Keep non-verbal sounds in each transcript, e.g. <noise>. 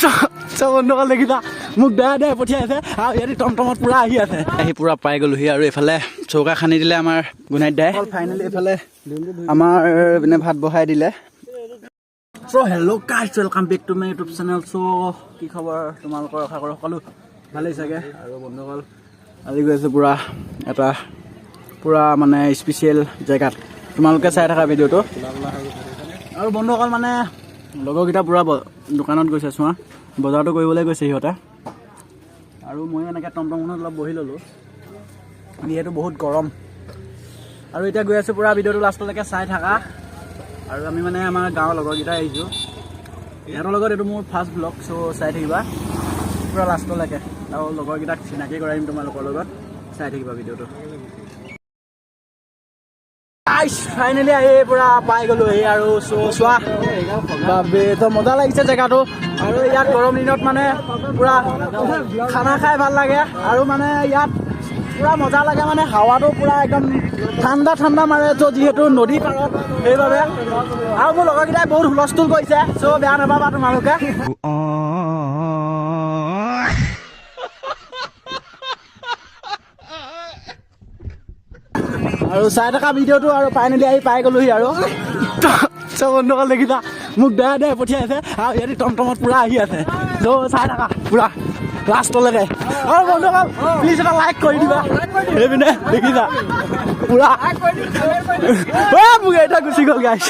চব বন্ধুসকল দেখিছা মোক বেয়া বেয়া পঠিয়াইছে আৰু ইয়াতে টমটমত পূৰা আহি আছে আহি পূৰা পাই গ'লোহি আৰু এইফালে চৌকা খান্দি দিলে আমাৰ গুণাইত দাই ফাইনেলি এইফালে আমাৰ পিনে ভাত বহাই দিলে so' hello' guys welcome back to my YouTube channel so' কি খবৰ তোমালোকৰ আশা কৰোঁ সকলো ভালেই চাগে আৰু বন্ধুসকল আজি গৈ আছোঁ পূৰা এটা পূৰা মানে স্পেচিয়েল জেগাত তোমালোকে চাই থাকা ভিডিঅ'টো আৰু বন্ধুসকল মানে লগৰকেইটা পূৰা দোকানত গৈছে চোৱা। বজাৰটো কৰিবলৈ গৈছে সিহঁতে। আৰু মই এনেকৈ টমটমখনত অলপ বহি ল'লোঁ। যিহেতু বহুত গৰম। আৰু এতিয়া গৈ আছোঁ পূৰা ভিডিঅ'টো লাষ্টলৈকে চাই থাকা। আৰু আমি মানে আমাৰ গাঁৱৰ লগৰকেইটাই আহিছোঁ। সিহঁতৰ লগত এইটো মোৰ ফাৰ্ষ্ট ব্লগ চ' চাই থাকিবা। পূৰা লাষ্টলৈকে। আৰু লগৰকেইটাক চিনাকি কৰাই তোমালোকৰ লগত। চাই থাকিবা ভিডিঅ'টো। ফাইনেলি আহি পূৰা পাই গ'লো এই আৰু চোৱা। তো মজা লাগিছে জেগাটো। আৰু ইয়াত গৰম দিনত মানে পূৰা খানা খাই ভালো লাগে। আৰু মানে ইয়াত পূৰা মজা লাগে মানে হাৱাটো পূৰা একদম ঠাণ্ডা ঠাণ্ডা মাৰে তো, যিহেতু নদী পাৰত। সেইবাবে আৰু মোৰ লগৰকেইটাই বহুত হুলস্থুল কৰিছে। চ' বেয়া নাপাবা তোমালোকে। আৰু চাই থকা ভিডিঅ'টো আৰু ফাইনেলি আহি পাই গ'লোহি আৰু। চব বন্ধুসকল দেখিছা, মোক বেয়া বেয়া পঠিয়াইছে আৰু ইয়াতে টমটমত পূৰা আহি আছে। চ' চাই থাকা, পূৰা লাষ্টলৈকে। আৰু বন্ধুসকল প্লিজ এটা লাইক কৰি দিবা। সেইপিনে দেখিছা, পূৰা। মোক এটা গুচি গ'ল গাইছ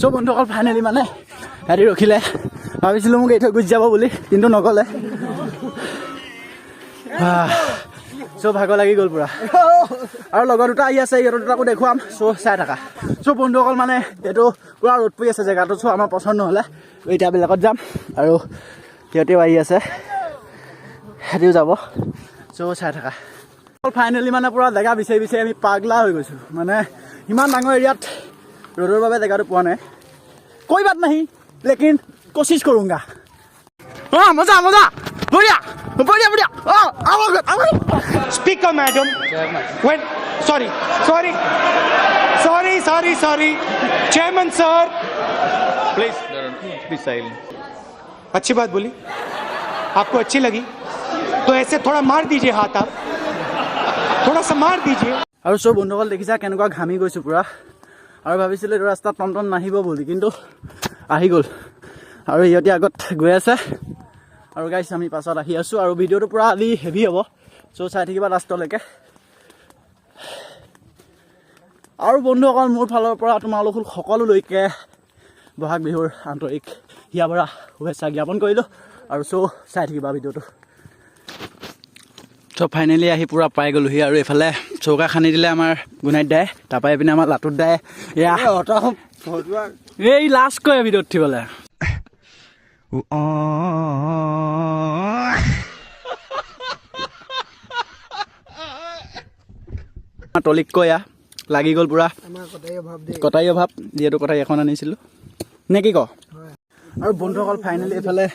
চ' বন্ধুসকল ফাইনেলি মানে সিহঁতি ৰখিলে। ভাবিছিলোঁ মোক এৰি থৈ গুচি যাব বুলি, কিন্তু নগ'লে। চ' ভাগৰ লাগি গ'ল পূৰা। আৰু লগৰ দুটা আহি আছে সিহঁতৰ দুটাকো দেখুৱাম। চ' চাই থাকা। চ' বন্ধুসকল মানে এইটো পূৰা ৰ'দ পৰি আছে জেগাটো চ' আমাৰ পচন্দ নহ'লে বেলেগত যাম। আৰু সিহঁতেও আহি আছে। সিহঁতিও যাব। চ' চাই থাকা। ফাইনেলি মানে পূৰা জেগা বিচাৰি বিচাৰি আমি পাগলা হৈ গৈছোঁ। মানে ইমান ডাঙৰ এৰিয়াত ৰ'দৰ বাবে জেগাটো পোৱা নাই। কৈ বাত নাহি লেকিন কোচিছ কৰোঁগা। অঁ মজা মজা। বঢ়িয়া। বঢ়িয়া বঢ়িয়া অঁ আমাৰ ঘৰত আমাৰ Speaker, madam. When? Sorry, sorry, sorry, sorry, sorry. Chairman, sir. Please. be silent. अच्छी बात बोली आपको अच्छी लगी तो ऐसे थोड़ा मार दीजिए हाथ आप थोड़ा सा मार दीजिए আৰু চব বন্ধুসকল দেখিছা কেনেকুৱা ঘামি গৈছোঁ পূৰা আৰু ভাবিছিলোঁ এইটো ৰাস্তাত টমটম নাহিব বুলি কিন্তু আহি গ'ল আৰু সিহঁতে আগত গৈ আছে আৰু গাইছ আমি পাছত আহি আছোঁ আৰু ভিডিঅ'টো পূৰা আজি হেভি হ'ব। চ' চাই থাকিবা লাষ্টলৈকে। আৰু বন্ধুসকল মোৰ ফালৰ পৰা তোমালোক সকলোলৈকে বহাগ বিহুৰ আন্তৰিক হিয়া ভৰা শুভেচ্ছা জ্ঞাপন কৰিলোঁ। আৰু চ' চাই থাকিবা ভিডিঅ'টো। চ' ফাইনেলি আহি পূৰা পাই গ'লোহি আৰু এইফালে। চৌকা খান্দি দিলে আমাৰ গুণাইত দাই তাৰপৰা এইপিনে আমাৰ লাটুত দাই। এই লাষ্ট কয় ভিডিঅ'ত উঠিবলৈ। তলিক কৈ এয়া লাগি গ'ল পূৰা। কটাৰী অভাৱ যিহেতু কটাৰী এখন আনিছিলোঁ। নে কি ক? আৰু বন্ধুসকল ফাইনেলি এইফালে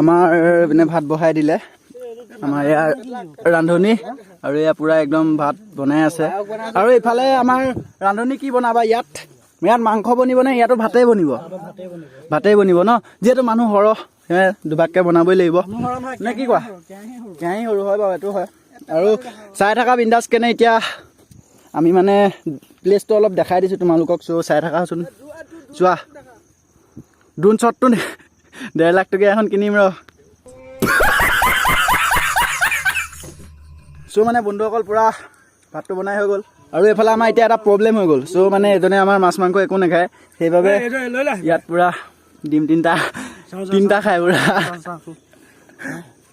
আমাৰ পিনে ভাত বহাই দিলে। আমাৰ এয়া ৰান্ধনি আৰু এয়া পূৰা একদম ভাত বনাই আছে। আৰু এইফালে আমাৰ ৰান্ধনি কি বনাবা ইয়াত? ইয়াত মাংস বনিব নে ইয়াতো ভাতেই বনিব? ভাতেই বনিব ন? যিহেতু মানুহ সৰহ সেয়ে দুভাগকৈ বনাবই লাগিব। নে কি কোৱা? কেৰাহী সৰু হয় বাৰু এইটো হয়। আৰু চাই থকা বিন্দাছ কেনে এতিয়া? আমি মানে প্লেচটো অলপ দেখাই দিছোঁ তোমালোকক চ' চাই থাকাচোন চোৱা। ড্ৰোন শ্বটটো ডেৰ লাখ টকীয়া এখন কিনিম ৰ। চ' মানে বন্ধুসকল পূৰা ভাতটো বনাই হৈ গ'ল। আৰু এইফালে আমাৰ এতিয়া এটা প্ৰব্লেম হৈ গ'ল। চ' মানে এজনে আমাৰ মাছ মাংস একো নাখায়। সেইবাবে ইয়াত পূৰা ডিম তিনিটা তিনিটা খায় পূৰা।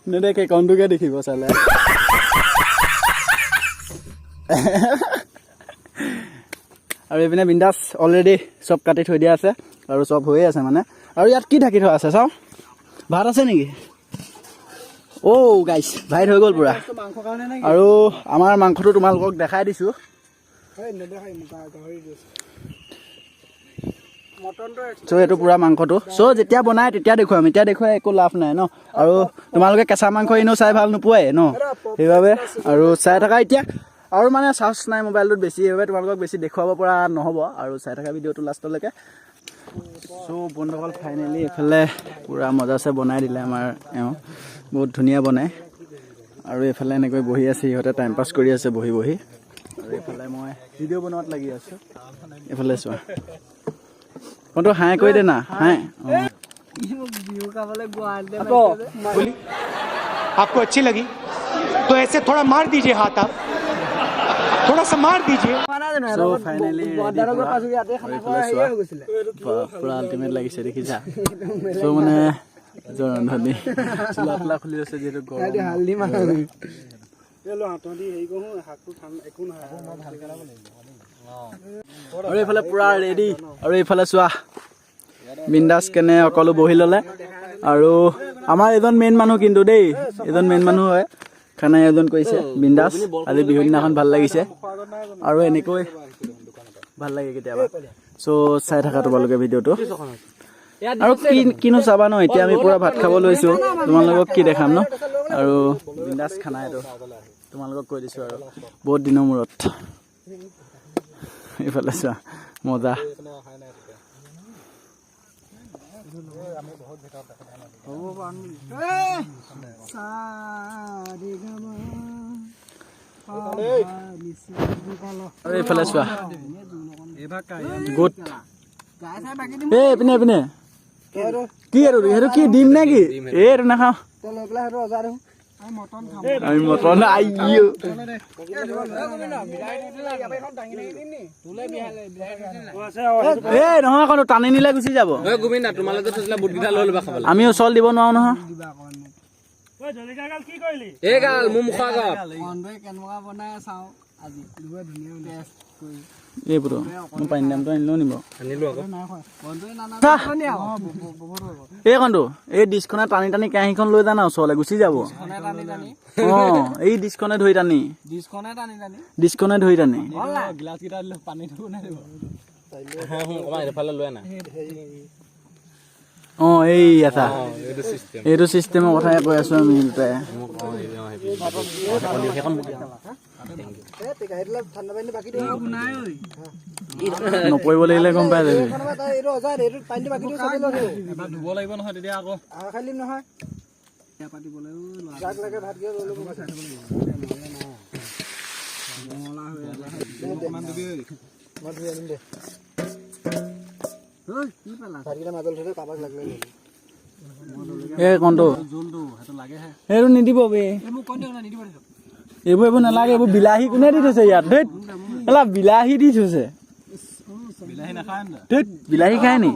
নেদেখে কণটোকে দেখিব চালে। <laughs> আৰু এইপিনে বিন্দাছ অলৰেডি চব কাটি থৈ দিয়া আছে আৰু চব হৈয়ে আছে মানে। আৰু ইয়াত কি ঢাকি থোৱা আছে চাওঁ। ভাত আছে নেকি? অ' গাইছ ভাইট হৈ গ'ল পূৰা। আৰু আমাৰ মাংসটো তোমালোকক দেখাই দিছোঁ। চ' এইটো পূৰা মাংসটো। চ' যেতিয়া বনাই তেতিয়া দেখুৱাম। এতিয়া দেখুৱাই একো লাভ নাই ন। আৰু তোমালোকে কেঁচা মাংস এনেও চাই ভাল নোপোৱাই ন। সেইবাবে আৰু চাই থকা এতিয়া। আৰু মানে চাৰ্জ নাই মোবাইলটোত বেছি সেইবাবে তোমালোকক বেছি দেখুৱাব পৰা নহ'ব আৰু চাই থকা ভিডিঅ'টো লাষ্টলৈকে চ' বন্ধুসকল ফাইনেলি এইফালে পূৰা মজাছে বনাই দিলে আমাৰ এওঁ বহুত ধুনীয়া বনায় আৰু এইফালে এনেকৈ বহি আছে সিহঁতে টাইম পাছ কৰি আছে বহি বহি আৰু এইফালে মই ভিডিঅ' বনোৱাত লাগি আছোঁ এইফালে চোৱা কণটো হাই কৰি দে না হাই बोली आपको अच्छी लगी तो ऐसे थोड़ा मार दीजिए हाथ आप थोड़ा सा मार दीजिए চ' ফাইনেলি পূৰা আল্টিমেট লাগিছে দেখিছা চ' মানে এজন ৰান্ধনী চোলা তোলা খুলি আছে যিহেতু গৰম আৰু এইফালে পুৰা ৰেডি আৰু এইফালে চোৱা বিন্দাছ কেনে সকলো বহি ল'লে আৰু আমাৰ এজন মেইন মানুহ কিন্তু দেই এজন মেইন মানুহ হয় খানা আয়োজন কৰিছে বিন্দাছ আজি বিহু দিনাখন ভালো লাগিছে। আৰু এনেকৈ ভালো লাগে কেতিয়াবা। চ' চাই থাকা তোমালোকে ভিডিঅ'টো। আৰু কি কিনো চাবা ন এতিয়া আমি পুৰা ভাত খাব লৈছোঁ। তোমালোকক কি দেখাম ন? আৰু বিন্দাছ খানা এইটো। তোমালোকক কৈ দিছোঁ আৰু। বহুত দিনৰ মূৰত। এইফালে চোৱা মজা। আৰু এইফালে চোৱা গুড এ পিনে পিনে। কি আৰু? সেইটো কি দিম নে কি? এই এইটো নাখাওঁ। আমি মটন আইও এই নহয় আকৌ টানি নিলে গুচি যাব। আমি ওচৰত দিব নোৱাৰো নহয়। এই ডিচখনে টানি টানি কেৰাহীখন লৈ জানা ওচৰলৈ গুচি যাব। অ এই ডিচখনে ধৰি টানি। ডিচখনে ধৰি টানি। গিলাচকেইটা পানী অ এই আছা এইটো চিষ্টেমৰ কথাই কৈ আছো আমি নপৰিব লাগিলে গম পাই যাবি। ধুব লাগিব নহয় তেতিয়া আকৌ। এই কণটো সেইটো নিদিব বে। এইবোৰ এইবোৰ নালাগে এইবোৰ বিলাহী কোনে দি থৈছে ইয়াত? ধেত এলা বিলাহী দি থৈছে। বিলাহী খায় নি?